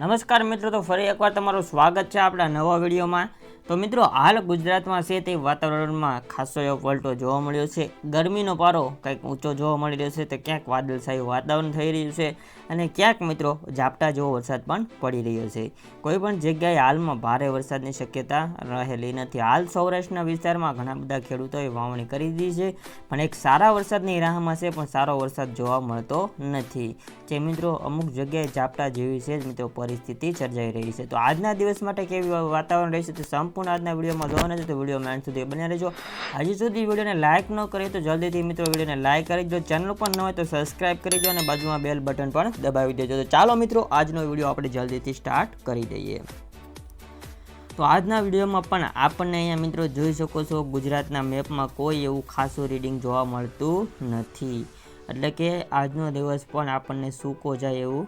નમસ્કાર મિત્રો, તો ફરી એકવાર તમારું સ્વાગત છે આપણા નવા વિડીયોમાં. તો મિત્રો, હાલ ગુજરાતમાં છે તે વાતાવરણમાં ખાસો એવો પલટો જોવા મળ્યો છે. ગરમીનો પારો કંઈક ઊંચો જોવા મળી રહ્યો છે, તો ક્યાંક વાદળછાયું વાતાવરણ થઈ રહ્યું છે અને ક્યાંક મિત્રો, ઝાપટા જેવો વરસાદ પણ પડી રહ્યો છે. કોઈ પણ જગ્યાએ હાલમાં ભારે વરસાદની શક્યતા રહેલી નથી. હાલ સૌરાષ્ટ્રના વિસ્તારમાં ઘણા બધા ખેડૂતોએ વાવણી કરી દીધી છે, પણ એક સારા વરસાદની રાહમાં છે, પણ સારો વરસાદ જોવા મળતો નથી. જે મિત્રો, અમુક જગ્યાએ ઝાપટા જેવી છે જ મિત્રો પરિસ્થિતિ સર્જાઈ રહી છે. તો આજના દિવસ માટે કેવી વાતાવરણ રહેશે તે સંપૂર્ણ આજના વિડીયોમાં જોવાના છે. તો વીડિયો એન્ડ સુધી બન્યા રહેજો. હજી સુધી વિડીયોને લાઇક ન કરીએ તો જલ્દીથી મિત્રો વિડીયોને લાઇક કરી દો ચેનલ પણ ન હોય તો સબસ્ક્રાઇબ કરી દો અને બાજુમાં બેલ બટન પણ દબાવી દેજો. તો ચાલો મિત્રો, આજનો વીડિયો આપણે જલ્દીથી સ્ટાર્ટ કરી દઈએ. તો આજના વિડીયોમાં પણ આપણને અહીંયા મિત્રો જોઈ શકો છો, ગુજરાતના મેપમાં કોઈ એવું ખાસું રીડિંગ જોવા મળતું નથી. એટલે કે આજનો દિવસ પણ આપણને સૂકો જાય એવું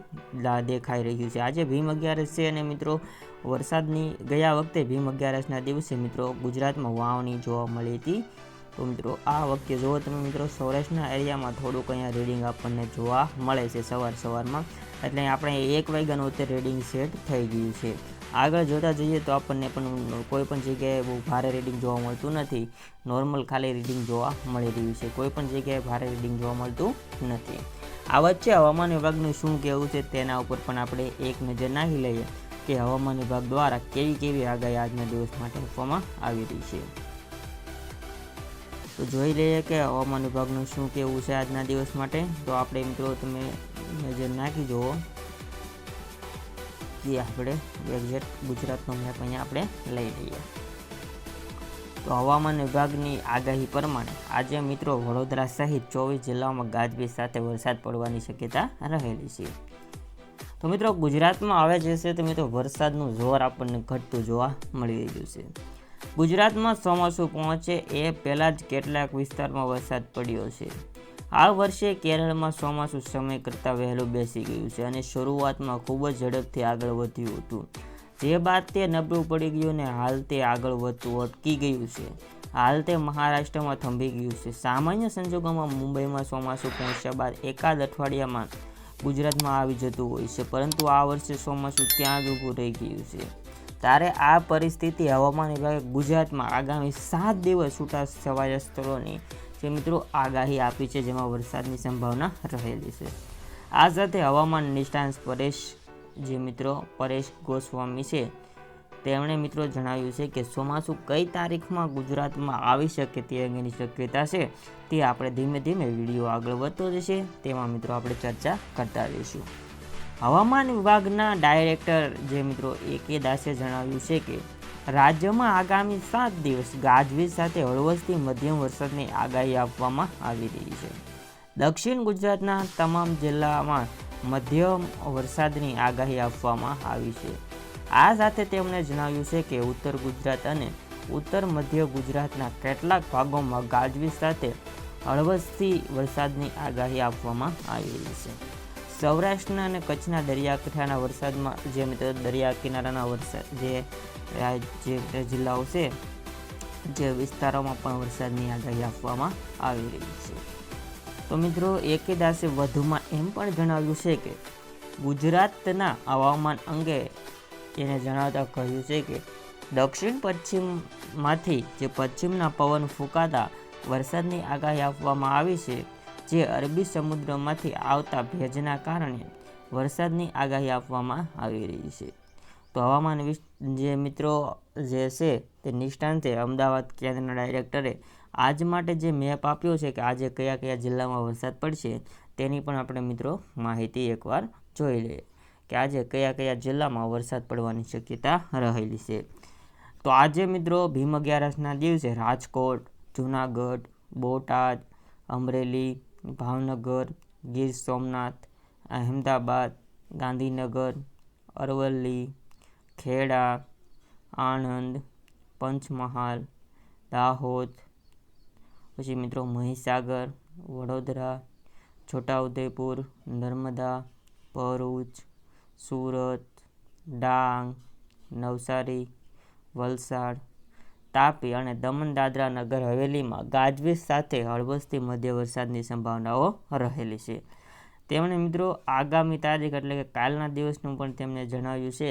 દેખાઈ રહ્યું છે. આજે ભીમ અગિયારસ છે અને મિત્રો, વરસાદની ગયા વખતે ભીમ અગિયારસના દિવસે મિત્રો ગુજરાતમાં વાવણી જોવા મળી હતી. તો મિત્રો, આ વખતે જુઓ તમે મિત્રો, સૌરાષ્ટ્રના એરિયામાં થોડુંક અહીંયા રીડિંગ આપણને જોવા મળે છે સવાર સવારમાં. એટલે આપણે એક વાગ્યાનું અત્યારે રીડિંગ સેટ થઈ ગયું છે. આગળ જોતા જઈએ તો આપણને પણ કોઈ પણ જગ્યાએ બહુ ભારે રીડિંગ જોવા મળતું નથી. નોર્મલ ખાલી રીડિંગ જોવા મળી રહ્યું છે. કોઈ પણ જગ્યાએ ભારે રીડિંગ જોવા મળતું નથી. આ વચ્ચે હવામાન વિભાગનું શું કહેવું છે તેના ઉપર પણ આપણે એક નજર નાખી લઈએ કે હવામાન વિભાગ દ્વારા કેવી કેવી આગાહી આજના દિવસ માટે આપવામાં આવી રહી છે. તો જોઈ લઈએ કે હવામાન વિભાગનું શું કહેવું છે આજના દિવસ માટે. તો આપણે મિત્રો તમે નજર નાખી જુઓ. કે આપણે એક્ઝેક્ટ ગુજરાતનો મેપ અહીંયા આપણે લઈ લઈએ. તો હવામાન વિભાગની આગાહી પ્રમાણે આજે મિત્રો વડોદરા સહિત ચોવીસ જિલ્લાઓમાં ગાજવીજ સાથે વરસાદ પડવાની શક્યતા રહેલી છે. તો મિત્રો ગુજરાતમાં આવે જશે તો મિત્રો વરસાદનું જોર આપણને ઘટતું જોવા મળી રહ્યું છે. ગુજરાતમાં ચોમાસું પહોંચે એ પહેલાં જ કેટલાક વિસ્તારમાં વરસાદ પડ્યો છે. આ વર્ષે કેરળમાં ચોમાસું સમય કરતાં વહેલું બેસી ગયું છે અને શરૂઆતમાં ખૂબ જ ઝડપથી આગળ વધ્યું હતું. જે બાદ તે નબળું પડી ગયું અને હાલ તે આગળ વધતું અટકી ગયું છે. હાલ તે મહારાષ્ટ્રમાં થંભી ગયું છે. સામાન્ય સંજોગોમાં મુંબઈમાં ચોમાસું પહોંચ્યા બાદ એકાદ અઠવાડિયામાં ગુજરાતમાં આવી જતું હોય છે, પરંતુ આ વર્ષે ચોમાસું ત્યાં જ ઊભું રહી ગયું છે. ત્યારે આ પરિસ્થિતિ હવામાન વિભાગે ગુજરાતમાં આગામી સાત દિવસ છૂટા છવાયા સ્થળોની જે મિત્રો, આગાહી આપી છે જેમાં વરસાદની સંભાવના રહેલી છે. આ સાથે હવામાન નિષ્ણાંત પરેશ જે મિત્રો, પરેશ ગોસ્વામી છે, તેમણે મિત્રો જણાવ્યું છે કે ચોમાસું કઈ તારીખમાં ગુજરાતમાં આવી શકે તે અંગેની શક્યતા છે તે આપણે ધીમે ધીમે વીડિયો આગળ વધતો જશે, તેમાં મિત્રો આપણે ચર્ચા કરતા રહીશું હવામાન વિભાગના ડાયરેક્ટર જે મિત્રો, એ કે દાસે જણાવ્યું છે કે રાજ્યમાં આગામી સાત દિવસ ગાજવીજ સાથે હળવદથી મધ્યમ વરસાદની આગાહી આપવામાં આવી રહી છે. દક્ષિણ ગુજરાતના તમામ જિલ્લામાં મધ્યમ વરસાદની આગાહી આપવામાં આવી છે. આ સાથે તેમણે જણાવ્યું છે કે ઉત્તર ગુજરાત અને ઉત્તર મધ્ય ગુજરાતના કેટલાક ભાગોમાં ગાજવીજ સાથે હળવદથી વરસાદની આગાહી આપવામાં આવી રહી છે. સૌરાષ્ટ્રના અને કચ્છના દરિયાકાંઠાના વરસાદમાં, જે મિત્રો દરિયા કિનારાના વરસાદ, જે જે જિલ્લાઓ છે, જે વિસ્તારોમાં પણ વરસાદની આગાહી આપવામાં આવી રહી છે. તો મિત્રો, એકે દાસે વધુમાં એમ પણ જણાવ્યું છે કે, ગુજરાતના હવામાન અંગે એને જણાવતા કહ્યું છે કે, દક્ષિણ પશ્ચિમમાંથી જે પશ્ચિમના પવન ફૂંકાતા વરસાદની આગાહી આપવામાં આવી છે જે અરબી સમુદ્રમાંથી આવતા ભેજના કારણે વરસાદની આગાહી આપવામાં આવી રહી છે. તો હવામાન જે મિત્રો જે છે તે નિષ્ણાંતે અમદાવાદ કેન્દ્રના ડાયરેક્ટરે આજ માટે જે મેપ આપ્યો છે કે આજે કયા કયા જિલ્લામાં વરસાદ પડશે તેની પણ આપણે મિત્રો માહિતી એકવાર જોઈ લઈએ કે આજે કયા કયા જિલ્લામાં વરસાદ પડવાની શક્યતા રહેલી છે. તો આજે મિત્રો ભીમ અગિયારસના દિવસે રાજકોટ, જૂનાગઢ, બોટાદ, અમરેલી ભાવનગર, ગીર સોમનાથ, અહેમદાબાદ, ગાંધીનગર, અરવલ્લી, ખેડા, આણંદ, પંચમહાલ, દાહોદ, પછી મિત્રો મહીસાગર, વડોદરા, છોટાઉદેપુર, નર્મદા, ભરૂચ, સુરત, ડાંગ, નવસારી, વલસાડ તાપી અને દમણ દાદરા નગર હવેલીમાં ગાજવીજ સાથે હળવદથી મધ્ય વરસાદની સંભાવનાઓ રહેલી છે. તેમણે મિત્રો આગામી તારીખ એટલે કે કાલના દિવસનું પણ તેમણે જણાવ્યું છે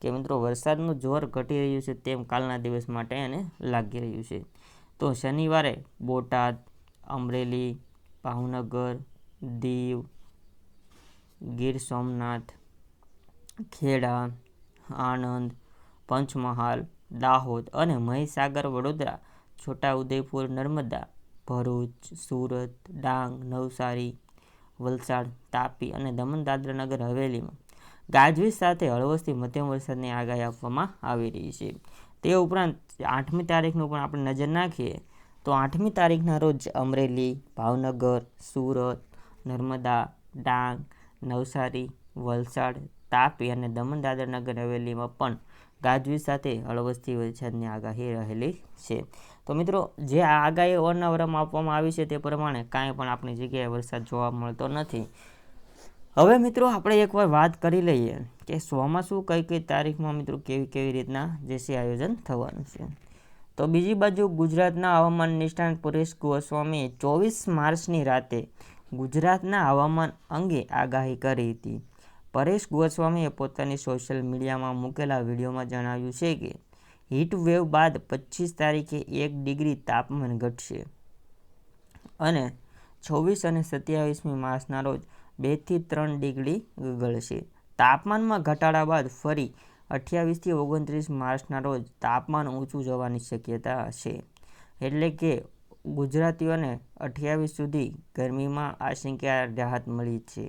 કે મિત્રો વરસાદનું જોર ઘટી રહ્યું છે તેમ કાલના દિવસ માટે એને લાગી રહ્યું છે. તો શનિવારે બોટાદ, અમરેલી, ભાવનગર, દીવ, ગીર સોમનાથ, ખેડા, આણંદ, પંચમહાલ દાહોદ અને મહીસાગર વડોદરા, છોટાઉદેપુર, નર્મદા, ભરૂચ, સુરત, ડાંગ, નવસારી, વલસાડ, તાપી અને દમણ દાદરા નગર હવેલીમાં ગાજવીજ સાથે હળવોથી મધ્યમ વરસાદની આગાહી આપવામાં આવી રહી છે. તે ઉપરાંત આઠમી તારીખનું પણ આપણે નજર નાખીએ તો આઠમી તારીખના રોજ અમરેલી, ભાવનગર, સુરત, નર્મદા, ડાંગ, નવસારી, વલસાડ, તાપી અને દમણ દાદરા નગર હવેલીમાં પણ ગાજવીજ સાથે હળવદથી વરસાદની આગાહી રહેલી છે. તો મિત્રો, જે આગાહી અવારનવારમાં આપવામાં આવી છે તે પ્રમાણે કાંઈ પણ આપણી જગ્યાએ વરસાદ જોવા મળતો નથી. હવે મિત્રો, આપણે એકવાર વાત કરી લઈએ કે ચોમાસું કઈ કઈ તારીખમાં મિત્રો કેવી કેવી રીતના જે છે આયોજન થવાનું છે. તો બીજી બાજુ ગુજરાતના હવામાન નિષ્ણાંત પરેશ ગોસ્વામીએ ચોવીસ માર્ચની રાતે ગુજરાતના હવામાન અંગે આગાહી કરી હતી. પરેશ ગોસ્વામીએ પોતાની સોશિયલ મીડિયામાં મૂકેલા વિડીયોમાં જણાવ્યું છે કે હીટ વેવ બાદ પચીસ તારીખે એક ડિગ્રી તાપમાન ઘટશે. અને છવ્વીસ અને સત્યાવીસમી માર્ચના રોજ બેથી ત્રણ ડિગ્રી ગગડશે તાપમાનમાં ઘટાડા બાદ ફરી અઠ્યાવીસથી ઓગણત્રીસ માર્ચના રોજ તાપમાન ઊંચું જવાની શક્યતા છે. એટલે કે ગુજરાતીઓને અઠ્યાવીસ સુધી ગરમીમાં આશંકા રાહત મળી છે.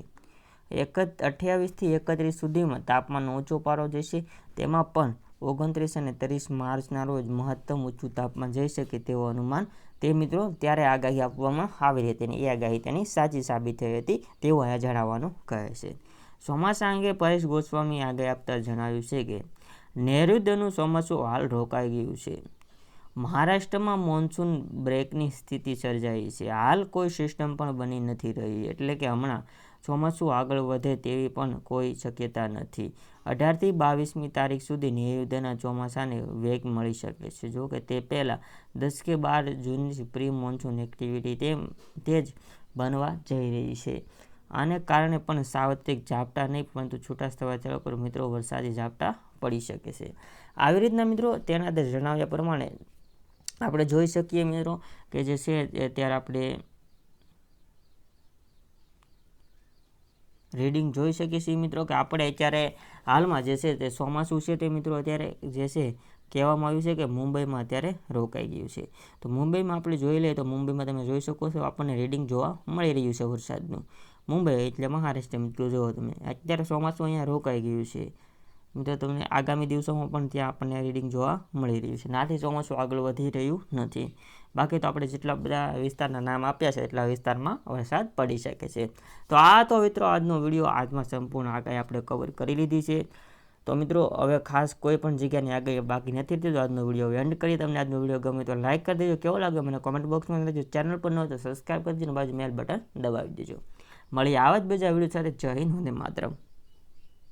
એક અઠ્યાવીસથી એકત્રીસ સુધીમાં તાપમાન ઊંચો પારો જશે. તેમાં પણ ઓગણત્રીસ અને ત્રીસ માર્ચના રોજ મહત્તમ ઊંચું તાપમાન જઈ શકે તેવું અનુમાન તે મિત્રો ત્યારે આગાહી આપવામાં આવી હતી અને એ આગાહી તેની સાચી સાબિત થઈ હતી તેવું અહીંયા જણાવવાનું કહે છે. ચોમાસા અંગે પરેશ ગોસ્વામી આગાહી આપતા જણાવ્યું છે કે નૈઋત્યનું ચોમાસું હાલ રોકાઈ ગયું છે. મહારાષ્ટ્રમાં મોન્સૂન બ્રેકની સ્થિતિ સર્જાઈ છે. હાલ કોઈ સિસ્ટમ પણ બની નથી રહી. એટલે કે હમણાં ચોમાસું આગળ વધે તેવી પણ કોઈ શક્યતા નથી. અઢારથી બાવીસમી તારીખ સુધી નૈઋત્યના ચોમાસાને વેગ મળી શકે છે. જો કે તે પહેલાં દસ કે બાર જૂનની પ્રી મોન્સૂન એક્ટિવિટી તેમ તે જ બનવા જઈ રહી છે. આને કારણે પણ સાવત્રિક ઝાપટા નહીં, પરંતુ છૂટા સ્થળો પર મિત્રો વરસાદી ઝાપટા પડી શકે છે. આવી રીતના મિત્રો, તેના જણાવ્યા પ્રમાણે આપણે જોઈ શકીએ મિત્રો કે જે છે ત્યારે આપણે રીડિંગ જોઈ શકીએ છીએ મિત્રો કે આપણે અત્યારે હાલમાં જે છે તે ચોમાસું છે તે મિત્રો અત્યારે જે છે કહેવામાં આવ્યું છે કે મુંબઈમાં અત્યારે રોકાઈ ગયું છે. તો મુંબઈમાં આપણે જોઈ લઈએ તો મુંબઈમાં તમે જોઈ શકો છો આપણને રીડિંગ જોવા મળી રહ્યું છે વરસાદનું. મુંબઈ એટલે મહારાષ્ટ્ર મિત્રો જુઓ તમે, અત્યારે ચોમાસું અહીંયા રોકાઈ ગયું છે. મિત્રો તમને આગામી દિવસોમાં પણ ત્યાં આપણને રીડિંગ જોવા મળી રહ્યું છે. નાથી ચોમાસું આગળ વધી રહ્યું નથી. બાકી તો આપણે જેટલા બધા વિસ્તારના નામ આપ્યા છે એટલા વિસ્તારમાં વરસાદ પડી શકે છે. તો આ તો મિત્રો આજનો વીડિયો આજમાં સંપૂર્ણ આગાહી આપણે કવર કરી લીધી છે. તો મિત્રો, હવે ખાસ કોઈ પણ જગ્યાની આગાહી બાકી નથી તો આજનો વીડિયો એન્ડ કરી તમને આજનો વીડિયો ગમે તો લાઇક કરી દેજો. કેવો લાગે મને કોમેન્ટ બોક્સમાં દેજો ચેનલ પર ન હોય તો સબસ્ક્રાઈબ કરી દેજો બાજુ મેલ બટન દબાવી દેજો. મળી આવા જ બીજા વીડિયો સાથે. જય હિન્દ, વંદે માતરમ.